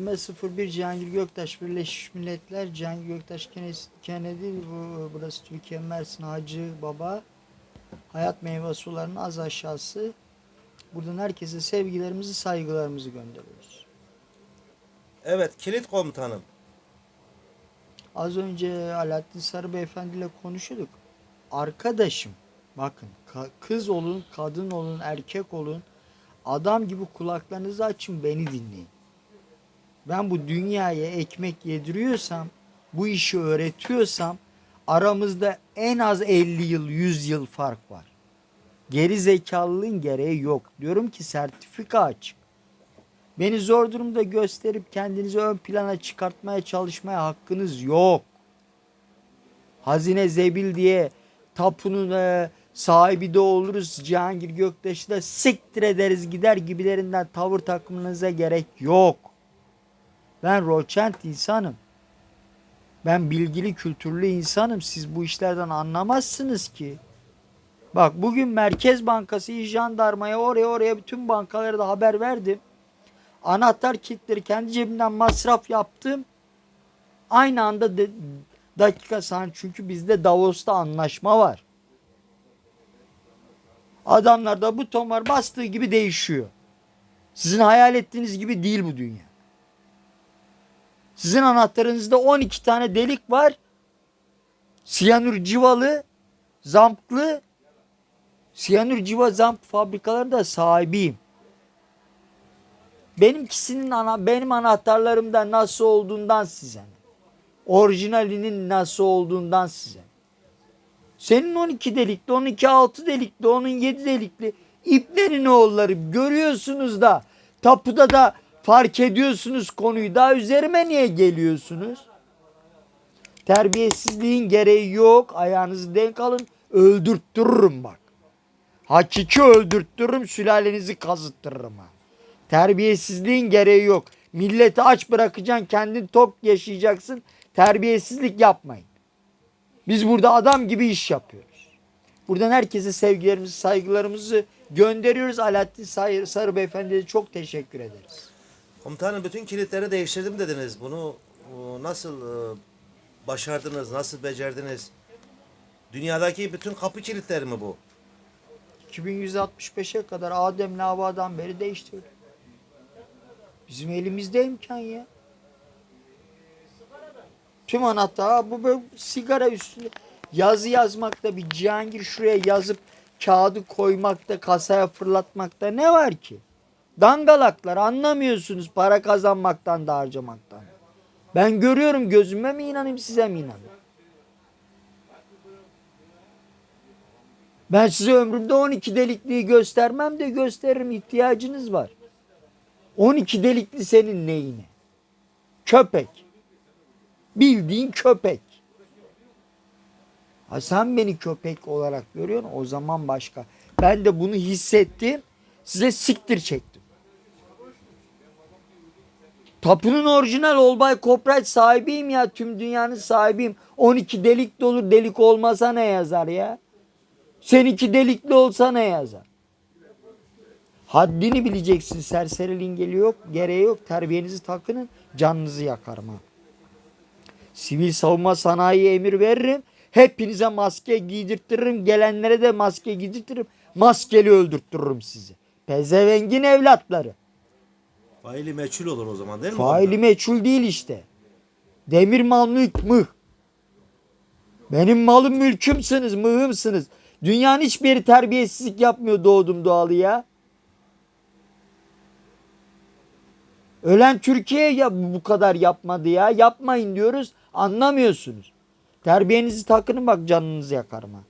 01 Cihangir Göktaş Birleşmiş Milletler Cihangir Göktaş Kennedy- bu, burası Türkiye Mersin Hacı Baba Hayat Meyve Suları'nın az aşağısı buradan herkese sevgilerimizi saygılarımızı gönderiyoruz. Evet kilit komutanım. Az önce Alaaddin Sarı Beyefendi ile konuşuyorduk. Arkadaşım bakın kız olun, kadın olun, erkek olun. Adam gibi kulaklarınızı açın beni dinleyin. Ben bu dünyaya ekmek yediriyorsam, bu işi öğretiyorsam aramızda en az 50 yıl, 100 yıl fark var. Geri zekalılığın gereği yok. Diyorum ki sertifika açık. Beni zor durumda gösterip kendinizi ön plana çıkartmaya çalışmaya hakkınız yok. Hazine zebil diye tapunun e, sahibi de oluruz. Cihangir Göktaş'ı da siktir ederiz gider gibilerinden tavır takımınıza gerek yok. Ben roçent insanım. Ben bilgili kültürlü insanım. Siz bu işlerden anlamazsınız ki. Bak bugün Merkez Bankası, Jandarmaya oraya oraya bütün bankalara da haber verdim. Anahtar kilitleri kendi cebimden masraf yaptım. Aynı anda de- dakika san çünkü bizde Davos'ta anlaşma var. Adamlarda buton var bastığı gibi değişiyor. Sizin hayal ettiğiniz gibi değil bu dünya. Sizin anahtarınızda 12 tane delik var. Siyanür civalı, zamplı, siyanür civa zamp fabrikalarında sahibiyim. Benimkisinin ana, benim anahtarlarımda nasıl olduğundan size. Orijinalinin nasıl olduğundan size. Senin 12 delikli, 12 6 delikli, onun 7 delikli iplerin oğulları görüyorsunuz da tapuda da fark ediyorsunuz konuyu. Daha üzerime niye geliyorsunuz? Terbiyesizliğin gereği yok. Ayağınızı denk alın. Öldürttürürüm bak. Hakiki öldürttürürüm. Sülalenizi kazıttırırım. Terbiyesizliğin gereği yok. Milleti aç bırakacaksın. Kendin tok yaşayacaksın. Terbiyesizlik yapmayın. Biz burada adam gibi iş yapıyoruz. Buradan herkese sevgilerimizi, saygılarımızı gönderiyoruz. Alaaddin Sarı, Beyefendi'ye çok teşekkür ederiz. Komutanım bütün kilitleri değiştirdim dediniz. Bunu e, nasıl e, başardınız, nasıl becerdiniz? Dünyadaki bütün kapı kilitleri mi bu? 2165'e kadar Adem'le Havva'dan beri değiştirdik. Bizim elimizde imkan ya. Tüm anahtar bu böyle sigara üstünde yazı yazmakta bir Cihangir şuraya yazıp kağıdı koymakta kasaya fırlatmakta ne var ki? Dangalaklar anlamıyorsunuz para kazanmaktan da harcamaktan. Ben görüyorum gözüme mi inanayım size mi inanayım? Ben size ömrümde 12 delikliği göstermem de gösteririm ihtiyacınız var. 12 delikli senin neyine? Köpek. Bildiğin köpek. Ha sen beni köpek olarak görüyorsun o zaman başka. Ben de bunu hissettim. Size siktir çektim. Tapunun orijinal Olbay Kopraç sahibiyim ya. Tüm dünyanın sahibiyim. 12 delik dolu delik olmasa ne yazar ya? Seninki delikli olsa ne yazar? Haddini bileceksin. Serseriliğin geliyor yok, gereği yok. Terbiyenizi takının. Canınızı yakarım ha. Sivil savunma sanayi emir veririm. Hepinize maske giydirtirim. Gelenlere de maske giydirtirim. Maskeli öldürttürürüm sizi. Pezevengin evlatları. Faili meçhul olur o zaman değil mi? Faili meçhul değil işte. Demir mal mülk mıh. Benim malım mülkümsünüz, mıhımsınız. Dünyanın hiçbir yeri terbiyesizlik yapmıyor doğdum doğalı ya. Ölen Türkiye ya bu kadar yapmadı ya. Yapmayın diyoruz. Anlamıyorsunuz. Terbiyenizi takının bak canınızı yakarım ha.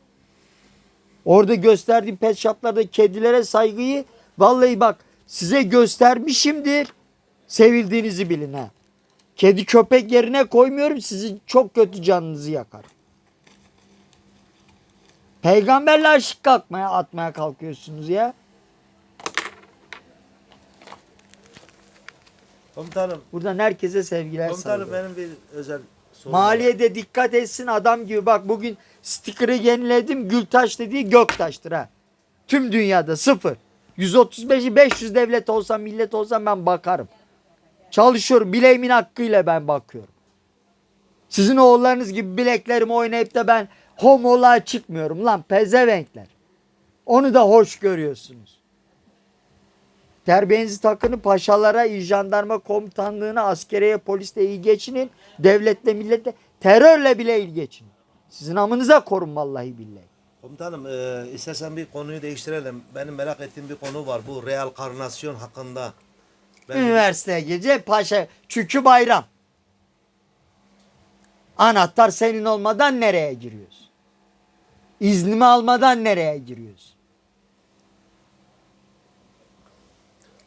Orada gösterdiğim pet shoplarda kedilere saygıyı vallahi bak size göstermişimdir. Sevildiğinizi bilin ha. Kedi köpek yerine koymuyorum sizi çok kötü canınızı yakar. Peygamberle aşık kalkmaya atmaya kalkıyorsunuz ya. Komutanım, Buradan herkese sevgiler komutanım saygılar. benim bir özel sorum var. Maliyede dikkat etsin adam gibi. Bak bugün sticker'ı yeniledim. Gültaş dediği Göktaş'tır ha. Tüm dünyada sıfır. 135'i 500 devlet olsa millet olsa ben bakarım. Çalışıyorum. Bileğimin hakkıyla ben bakıyorum. Sizin oğullarınız gibi bileklerimi oynayıp da ben homoluğa çıkmıyorum lan pezevenkler. Onu da hoş görüyorsunuz. Terbiyenizi takının paşalara, il jandarma komutanlığına, askeriye, polisle iyi geçinin. Devletle, milletle, terörle bile iyi geçinin. Sizin amınıza korun vallahi billahi. Komutanım e, istersen bir konuyu değiştirelim. Benim merak ettiğim bir konu var. Bu reenkarnasyon hakkında. Ben Üniversiteye gidecek paşa. Çünkü bayram. Anahtar senin olmadan nereye giriyorsun? İznimi almadan nereye giriyorsun?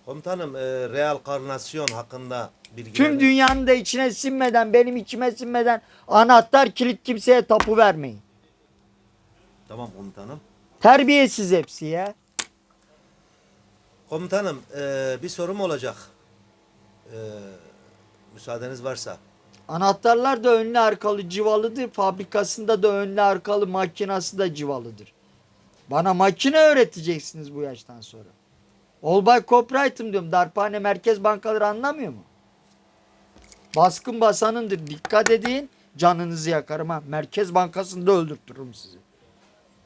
Komutanım e, reenkarnasyon hakkında bilgi Tüm dünyanın da içine sinmeden, benim içime sinmeden anahtar kilit kimseye tapu vermeyin. Tamam komutanım. Terbiyesiz hepsi ya. Komutanım e, bir sorum olacak. E, müsaadeniz varsa. Anahtarlar da önlü arkalı civalıdır. Fabrikasında da önlü arkalı makinası da civalıdır. Bana makine öğreteceksiniz bu yaştan sonra. Olbay Copyright'ım diyorum. Darphane Merkez Bankaları anlamıyor mu? Baskın basanındır. Dikkat edin. Canınızı yakarım ha. Merkez Bankası'nda öldürtürüm sizi.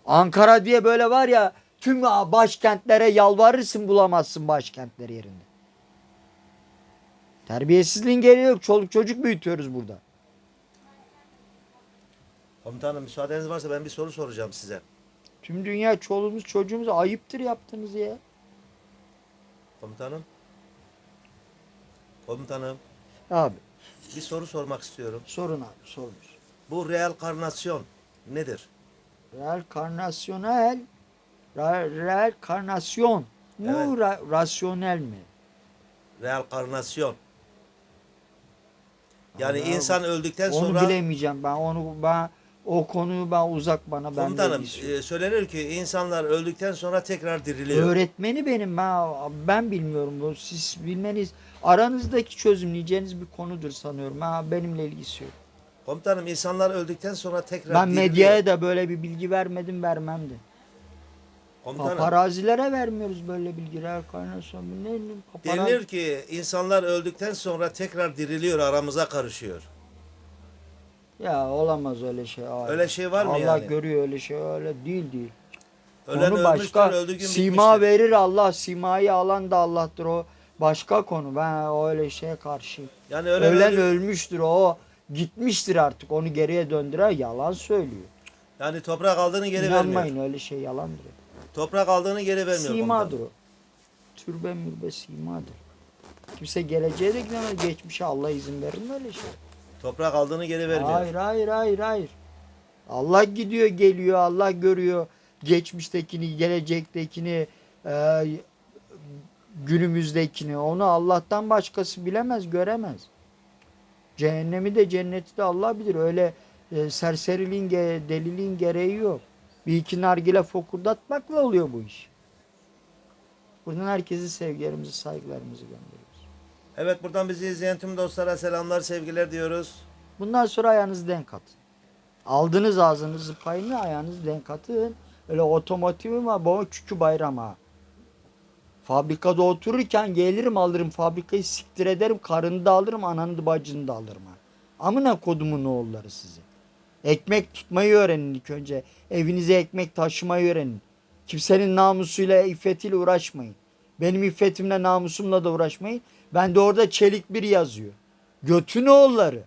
Ankara diye böyle var ya tüm başkentlere yalvarırsın bulamazsın başkentler yerinde. Terbiyesizliğin gereği yok. Çoluk çocuk büyütüyoruz burada. Komutanım müsaadeniz varsa ben bir soru soracağım size. Tüm dünya çoluğumuz çocuğumuz ayıptır yaptınız ya. Komutanım. Komutanım Abi bir soru sormak istiyorum. sorun abi sorunuz. Bu reenkarnasyon nedir? Real karnasyonel ra- real karnasyon mu Evet. ra- rasyonel mi? Reenkarnasyon. Yani Allah insan öldükten Onu sonra bilemeyeceğim ben onu ben o konuyu ben uzak bana ben komutanım e, söylenir ki insanlar öldükten sonra tekrar diriliyor. Öğretmeni benim ben ben bilmiyorum bu siz bilmeniz aranızdaki çözümleyeceğiniz bir konudur sanıyorum. Ha benimle ilgisi yok. Komutanım insanlar öldükten sonra tekrar Ben diriliyor. medyaya da böyle bir bilgi vermedim vermem de. Komutanım Paparazilere vermiyoruz böyle bilgiler kaynasyon. Ne, ne, paparaz- denilir ki insanlar öldükten sonra tekrar diriliyor aramıza karışıyor. Ya olamaz öyle şey. Hayır. Öyle şey var mı Allah yani? görüyor öyle şey öyle değil değil. Ölen Onu ölmüştür, başka öldüğü gün sima bitmiştir. verir Allah simayı alan da Allah'tır o başka konu. Ben öyle şeye karşıyım. Yani ölen, Ölen öldü- ölmüştür o gitmiştir artık onu geriye döndüren yalan söylüyor. yani toprak aldığını geri İnanmayın vermiyor. öyle şey yalandır. Toprak aldığını geri vermiyor Simadır o. Türbe mürbe simadır. Kimse geleceğe de gidemez. Geçmişe Allah izin verir mi öyle şey? Toprak aldığını geri vermiyor. Hayır hayır hayır hayır. Allah gidiyor geliyor Allah görüyor geçmiştekini gelecektekini e, günümüzdekini onu Allah'tan başkası bilemez göremez. Cehennemi de cenneti de Allah bilir öyle e, serseriliğin ge- deliliğin gereği yok. Bir iki nargile fokurdatmakla oluyor bu iş. Buradan herkese sevgilerimizi saygılarımızı gönderiyoruz. Evet buradan bizi izleyen tüm dostlara selamlar sevgiler diyoruz. Bundan sonra ayağınızı denk atın. Aldınız ağzınızı payını ayağınızı denk atın. Öyle otomotivim var bu çünkü bayram ha. Fabrikada otururken gelirim alırım fabrikayı siktir ederim karını da alırım ananı da bacını da alırım. Amına kodumun oğulları sizi. Ekmek tutmayı öğrenin ilk önce. Evinize ekmek taşımayı öğrenin. Kimsenin namusuyla, iffetiyle uğraşmayın. Benim iffetimle, namusumla da uğraşmayın. Ben de orada çelik bir yazıyor. Götün oğulları.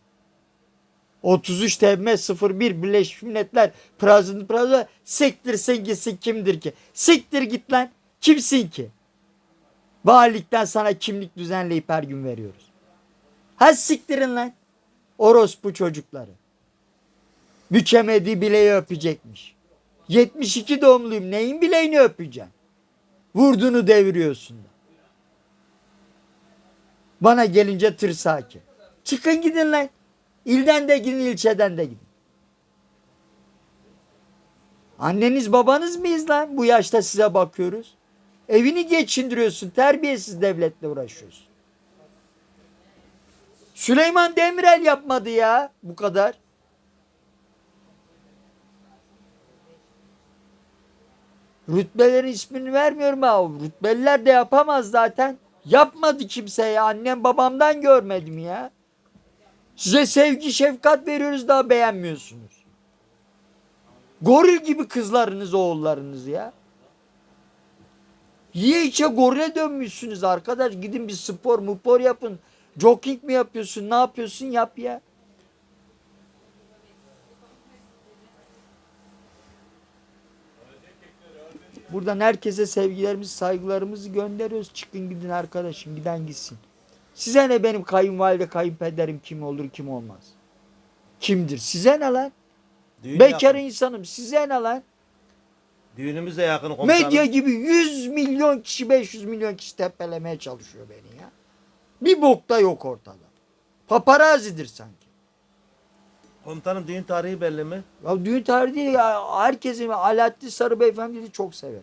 33 TM 01 Birleşmiş Milletler Prazın Prazı siktirsin gitsin kimdir ki? Siktir git lan. Kimsin ki? Valilikten sana kimlik düzenleyip her gün veriyoruz. Ha siktirin lan. Orospu çocukları. Bükemediği bileği öpecekmiş. 72 doğumluyum. Neyin bileğini öpeceğim? Vurdunu deviriyorsun da. Bana gelince tırsaki. Çıkın gidin lan. İlden de gidin, ilçeden de gidin. Anneniz babanız mıyız lan? Bu yaşta size bakıyoruz. Evini geçindiriyorsun. Terbiyesiz devletle uğraşıyorsun. Süleyman Demirel yapmadı ya bu kadar. Rütbelerin ismini vermiyorum ha. Rütbeliler de yapamaz zaten. Yapmadı kimse ya. Annem babamdan görmedim ya. Size sevgi şefkat veriyoruz daha beğenmiyorsunuz. Goril gibi kızlarınız oğullarınız ya. Yiye içe gorile dönmüşsünüz arkadaş. Gidin bir spor mupor yapın. Jogging mi yapıyorsun ne yapıyorsun yap ya. Buradan herkese sevgilerimizi, saygılarımızı gönderiyoruz. Çıkın gidin arkadaşım. Giden gitsin. Size ne benim kayınvalide, kayınpederim kim olur, kim olmaz? Kimdir? Size ne lan? Düğün Bekar yakın. insanım. Size ne lan? Düğünümüz de yakın komutanım. Medya gibi 100 milyon kişi, 500 milyon kişi tepelemeye çalışıyor beni ya. Bir bok da yok ortada. Paparazidir sanki. Komutanım düğün tarihi belli mi? Ya düğün tarihi değil ya. Herkesin Alaaddin Sarı Beyefendi'yi çok sever.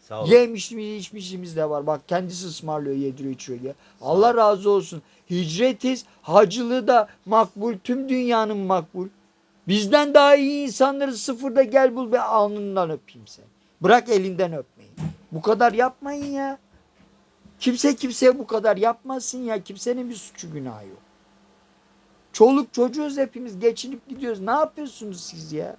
Sağ olun. Yemişimiz içmişimiz de var. Bak kendisi ısmarlıyor yediriyor içiyor ya. Allah razı olsun. Hicretiz hacılığı da makbul. Tüm dünyanın makbul. Bizden daha iyi insanları sıfırda gel bul ve alnından öpeyim seni. Bırak elinden öpmeyi. Bu kadar yapmayın ya. Kimse kimseye bu kadar yapmasın ya. Kimsenin bir suçu günahı yok. Çoluk çocuğuz hepimiz geçinip gidiyoruz. Ne yapıyorsunuz siz ya?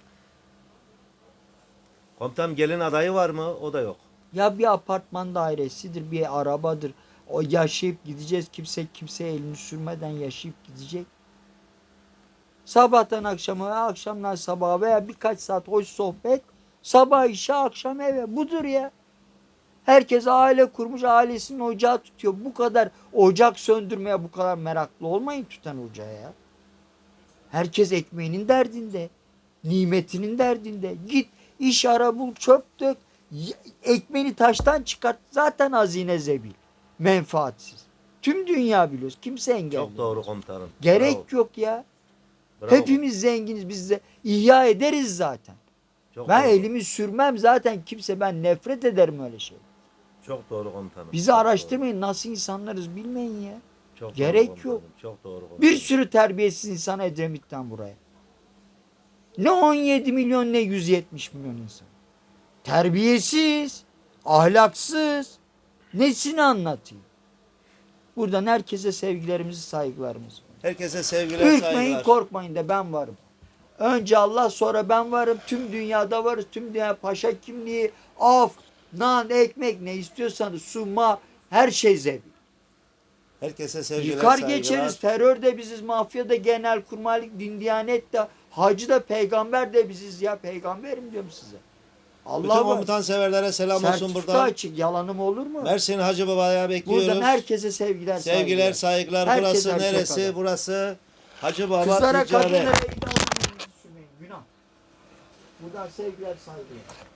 Komutanım gelin adayı var mı? O da yok. Ya bir apartman dairesidir, bir arabadır. O yaşayıp gideceğiz. Kimse kimseye elini sürmeden yaşayıp gidecek. Sabahtan akşama, akşamdan sabaha veya birkaç saat hoş sohbet. Sabah işe, akşam eve. Budur ya. Herkes aile kurmuş, ailesinin ocağı tutuyor. Bu kadar ocak söndürmeye bu kadar meraklı olmayın tüten ocağa ya. Herkes ekmeğinin derdinde. Nimetinin derdinde. Git iş ara bul, çöp dök. Ekmeğini taştan çıkart. Zaten hazine zebil. Menfaatsiz. Tüm dünya biliyoruz. Kimse engellemiyor. Çok doğru komutanım. Gerek Bravo. yok ya. Bravo. Hepimiz zenginiz. Biz de ihya ederiz zaten. Çok ben doğru. elimi sürmem zaten kimse. Ben nefret ederim öyle şey. Çok doğru komutanım. Bizi Çok araştırmayın. Nasıl insanlarız bilmeyin ya. doğru. Çok Gerek doğru yok. Çok doğru komutanım. Bir sürü terbiyesiz insan Edremit'ten buraya. Ne 17 milyon ne 170 milyon insan. Terbiyesiz, ahlaksız. Nesini anlatayım? Buradan herkese sevgilerimizi, saygılarımızı. Herkese sevgiler, Ürkmeyin, saygılar. korkmayın da ben varım. Önce Allah sonra ben varım. Tüm dünyada varız. Tüm dünya paşa kimliği, af, nan, ekmek ne istiyorsanız su, ma, her şey zebil. Herkese sevgiler, Yıkar saygılar. geçeriz. Terör de biziz, mafya da, genel kurmaylık, din, diyanet de, hacı da, peygamber de biziz ya. Peygamberim diyorum size. Allah komutan severlere selam olsun Sertifika buradan. açık. Yalanım olur mu? Mersin Hacı Baba'ya bekliyoruz. Buradan herkese sevgiler, Sevgiler, saygılar. Herkes burası erkek neresi? adam. Burası Hacı Baba Kızlara, Ticaret. kadınlara olmayın, sürmeyin. Günah. Buradan sevgiler, saygılar.